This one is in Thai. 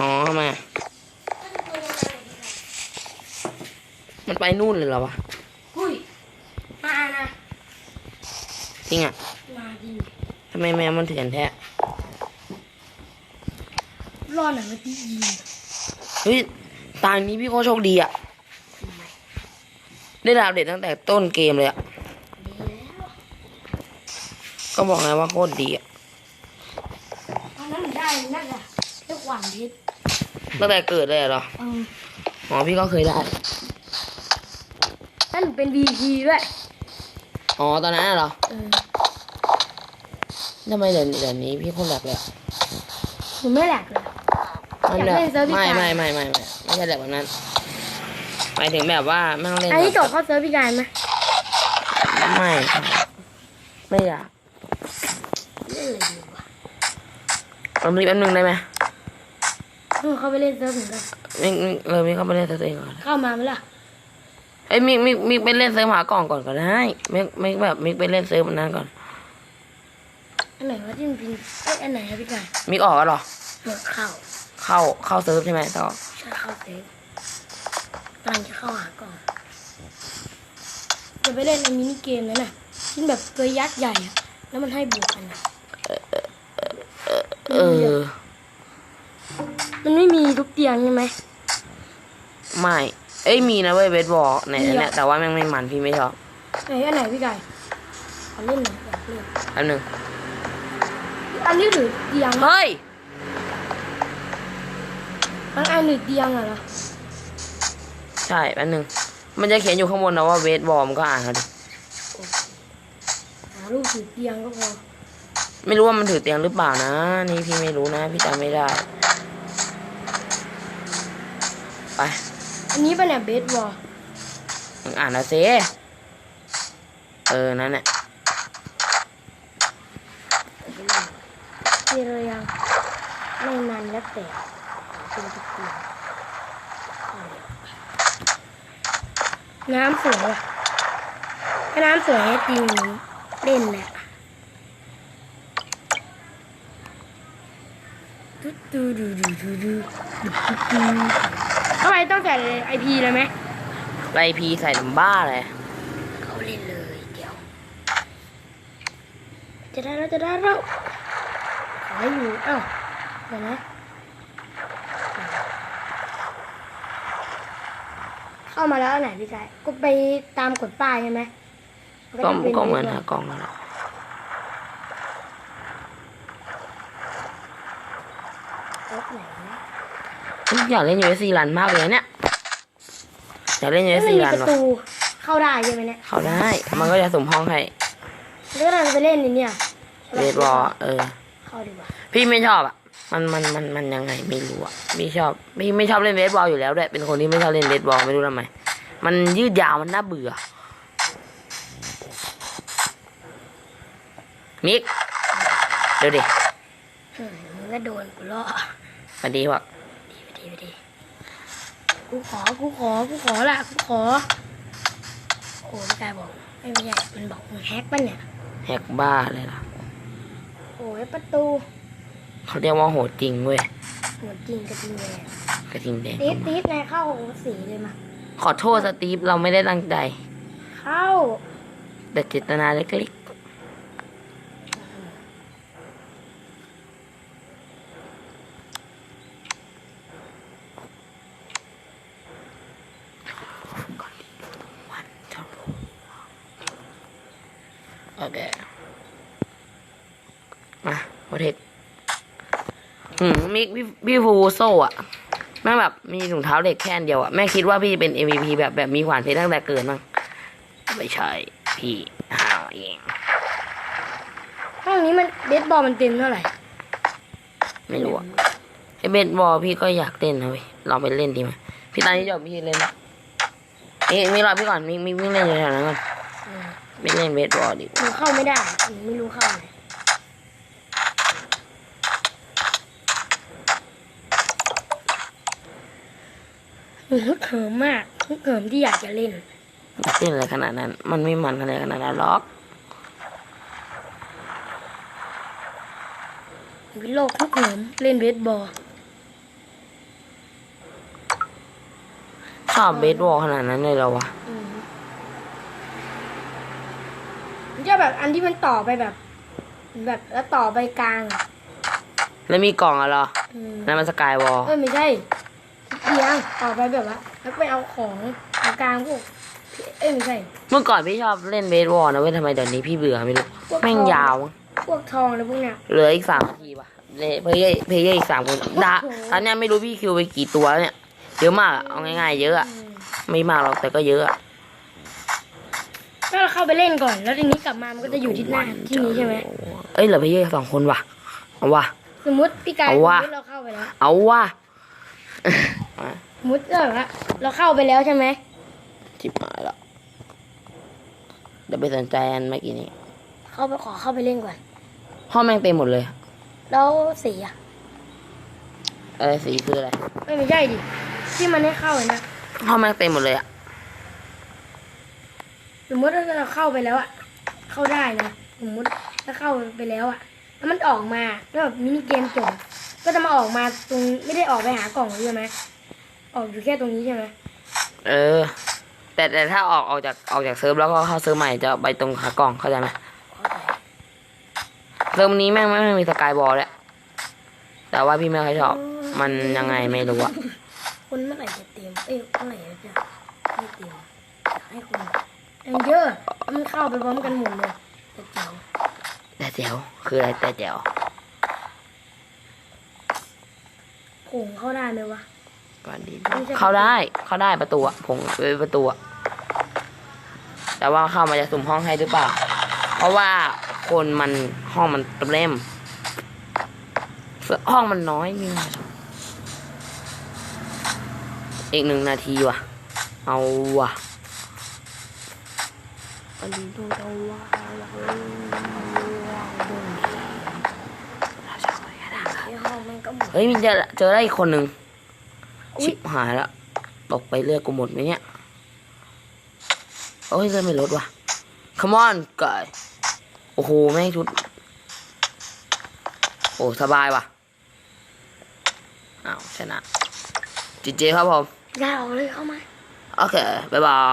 อ๋อทำไมอะมันไปนู่นเลยเหรอวะหุ้ยมานะจริงอะมาดิทำไมแมวมันเถื่อนแท้รอหน่อยเมื่อกี้ยิงเฮ้ยตานี้พี่โคตรโชคดีอะได้ดาวเด็ดตั้งแต่ต้นเกมเลยอะดีแล้วก็บอกไงว่าโคตรดีอะตอนนั้นได้นั่นแหละเรียกหวานพิษ ตั้งแต่เกิดเลยเหรอเอออ๋อพี่ก็เคยได้ นั่นเป็น VP ด้วยอ๋อตอนนั้นน่ะเหรอเออทำไมเดี๋ยวเดี๋ยวนี้พี่โคตรแหลกเลยอะหนูไม่แหลกเลย มันอยากแบบเล่นเซิร์ฟพิไม่การไม่ไม่ไม่ไม่ไม่ใช่แบบนั้นหมายถึงแบบว่าไม่ต้องเล่นอันนี้แบบจบเข้าเซิร์ฟพิการไหมไม่ ไม่อยากเล่นเลยดีกว่าผมรีบแป๊บนึงได้ไหมหนู เข้าไปเล่นเซิร์ฟเหมือนกันมิกมิกเลยมิกเข้าไปเล่นเซิร์ฟตัวเองก่อนเข้ามาไหมล่ะเอ้ยมิกมิกมิกไปเล่นเซิร์ฟหากล่องก่อนก็ได้มิกมิกแบบมิกไปเล่นเซิร์ฟมันนั้นก่อนอันไหนวะที่มันเป็นเอ้ยอันไหนครับพี่การมิกออกแล้วเหรอหมดเข้าเข้าเข้าเซิร์ฟใช่ไหมต่อใช่เข้าเซฟกำลังจะเข้าหาก่อนจะไปเล่นในมินิเกมนั้นน่ะที่แบบตัวยักษ์ใหญ่อะแล้วมันให้บวกกันอะเออ มันไม่มีทุกเตียงใช่ไหม ไม่ เอ้ยมีนะเว้ยเบสบอลในมีอันเหรอ เนี้ยแต่ว่าแม่งไม่มันพี่ไม่ชอบไหนอันไหนพี่ไก่ขอเล่นหน่อยอยากเล่นแป๊บนึงอันนี้หรือเตียงเฮ้ยอันอันหรือเตียงอะเหรอใช่แป๊บนึงมันจะเขียนอยู่ข้างบนนะว่าเบสบอลมันก็อ่านเขาดิหารูปถือเตียงก็พอไม่รู้ว่ามันถือเตียงหรือเปล่านะ นี่พี่ไม่รู้นะ พี่จำไม่ได้ ไปอันนี้เป็นแบบเบสบอลมึงอ่านแล้วเซเออ นั่นแหละเจอยังไม่นานแล้วแต่เป็นทุกเตียงน้ำสวยอะถ้าน้ำสวยจริงเล่นแหละดูดูดูดูดูดู ทำไมต้องใส่ไอพีเลยไหมไรพีใส่ลำบ้าเลยเขาเล่นเลยเดี๋ยว จะได้แล้วจะได้แล้วขอให้อยู่เอ้าเดี๋ยวนะเข้ามาแล้วอันไหนพี่ชายก็ไปตามกดป้ายใช่ไหมนก็จะป็ก็เหมือนแบบหากล่องนั่นแหละ รถไหนนะ อยากเล่นยูเอซีรันมากเลยเนี่ยอยากเล่นยูเอไม่ซีมีรันประวะตูเข้าได้ใช่ไหมเนี่ยเขาได้ มันก็จะสุ่มห้องให้แล้วก็เราจะไปเล่นในเนี่ยเบสบอลเออเข้าดีกว่าพี่ไม่ชอบอะมันมันมันมันยังไงไม่รู้อะพี่ชอบพี่ไม่ชอบเล่นเบสบอลอยู่แล้วด้วยเป็นคนที่ไม่ชอบเล่นเบสบอลไม่รู้ทำไมมันยืดยาวมันน่าเบื่อมิกเดี๋ยวดิเฮ้ยมึงก็โดนกูล่อสวัสดีวะ ดีไปดีไปดีกูขอ กูขอ กูขอละกูขอ โอ้พี่กายบอก ไม่ไม่ใช่มันบอกมึงแฮกป่ะเนี่ย แหกบ้าเลยล่ะ โอ้ยประตูเขาเรียกว่าโหดจริงเว้ยหมดจริงกระทิงเลยกระทิงแดงตีดตีดนายเข้าสีเลยมาขอโทษสตีฟเราไม่ได้ตั้งใจ เข้า แต่เจตนาเล็กๆวันเท่ารู้ โอเค มาโปรเทคหืมมิกพี่พี่ฟูโซ่อะแม่งแบบมีถุงเท้าเหล็กแค่อันเดียวอะแม่คิดว่าพี่เป็น MVP แบบแบบมีขวานเพชรตั้งแต่เกิดมั้งไม่ใช่ พี่หาวเองห้องนี้มันเบสบอลมันเต็มเท่าไหร่ ไม่รู้อะไอเบสบอลพี่ก็อยากเล่นนะเว้ยลองไปเล่นดีไหมพี่ตานี่จบพี่เล่นนะมีมีรอพี่ก่อนมีมีวิ่งเล่นอยู่แถวนั้นก่อนอืม ไม่เล่นเบสบอลดีกหว่าเข้าไม่ได้ไม่รู้เข้าไหนหนูฮึกเหิมมากฮึกเหิมที่อยากจะเล่นเล่นอะไรขนาดนั้น มันไม่มันอะไรขนาดนั้นล็อก วิโลกฮึกเหิมเล่นเบสบอลชอบเบสบอลขนาดนั้นเลยเหรอวะ อืมมันจะแบบอันที่มันต่อไปแบบ แบบแล้วต่อไปกลางอะแล้วมีกล่องอะเหรออืมนั่นมันสกายวอลเอ้ยไม่ใช่เพียงต่อไปแบบว่าแล้วไปเอาของเอากลางพวกเอ้ยไม่ใช่ เมื่อก่อนพี่ชอบเล่นเบสบอลนะเว้ยทำไมเดี๋ยวนี้พี่เบื่อไม่รู้พวกแม่งทองยาวมั้งพวกทองอะไรพวกเนี้ย เหลืออีกสามนาทีว่ะเลเพย์เยอร์เพย์เยอร์อีกสามคนดาโอ้โหตอนเนี้ยไม่รู้พี่คิวไปกี่ตัวแล้วเนี่ยเยอะมากอะเอาง่ายๆเยอะอะ อืมไม่มากหรอกแต่ก็เยอะอะ ถ้าเราเข้าไปเล่นก่อน แล้วทีนี้กลับมา มันก็จะอยู่ที่หน้าที่นี้ใช่ไหมเอ้ยเหลือเพย์เยอร์สองคนว่ะ เอาว่ะ สมมติพี่กายเอาสมว่ะมติเราเข้าไปแล้ว เอาว่ะสมมติเออว่าเราเข้าไปแล้วใช่ไหมจิบหายแล้วเดี๋ยวไปสนใจอันเมื่อกี้นี้เข้าไปขอเข้าไปเล่นก่อน ห้องแม่งเต็มหมดเลย แล้วสีอะอะไรสีคืออะไรไม่ไม่ใช่ดิ ที่มันให้เข้าเลยนะห้องแม่งเต็มหมดเลยอะ สมมติถ้าเราเข้าไปแล้วอะเข้าได้นะ สมมติถ้าเข้าไปแล้วอะแล้วมันออกมาแล้วแบบมินิเกมจบก็จะมาออกมาตรงไม่ได้ออกไปหากล่องใช่ไหมออกอยู่แค่ตรงนี้ใช่ไหมเออ แต่แต่ถ้าออกออกจากออกจากเซิร์ฟแล้วก็เข้าเซิร์ฟใหม่จะไปตรงขากล่องเข้าใจไหมเข้าใจเซิร์ฟนี้แม่งไม่มีสกายบอลแล้วแต่ว่าพี่ไม่ค่อยชอบ มันยังไงไม่รู้อะ มันเยอะมันเข้าไปพร้อมกันหมดเลยแต่เจ๋วแต่เจ๋วคืออะไรแต่เจ๋วโผงเข้าได้ไหมวะก่อนดีเข้าได้เข้าได้ประตูอะผมเป็นประตูอะแต่ว่าเข้ามาจะสุ่มห้องให้หรือเปล่า เพราะว่าคนมันห้องมันเต็มห้องมันน้อยนี่อีกหนึ่งนาทีว่ะ เอาว่ะ อันนี้ดูจะว่าที่ห้องมันก็หมดเฮ้ยมันจะเจอได้อีกคนหนึ่งอุ๊ยชิบหายแล้วตกไปเลือดกูหมดไหมเนี่ยโอ้ยเลือดไม่ลดว่ะ come on กายโอ้โหแม่งชุด โอ้สบายว่ะอ้าวชนะจีเจครับผมได้ออกเลยเข้ามา โอเค บ๊ายบาย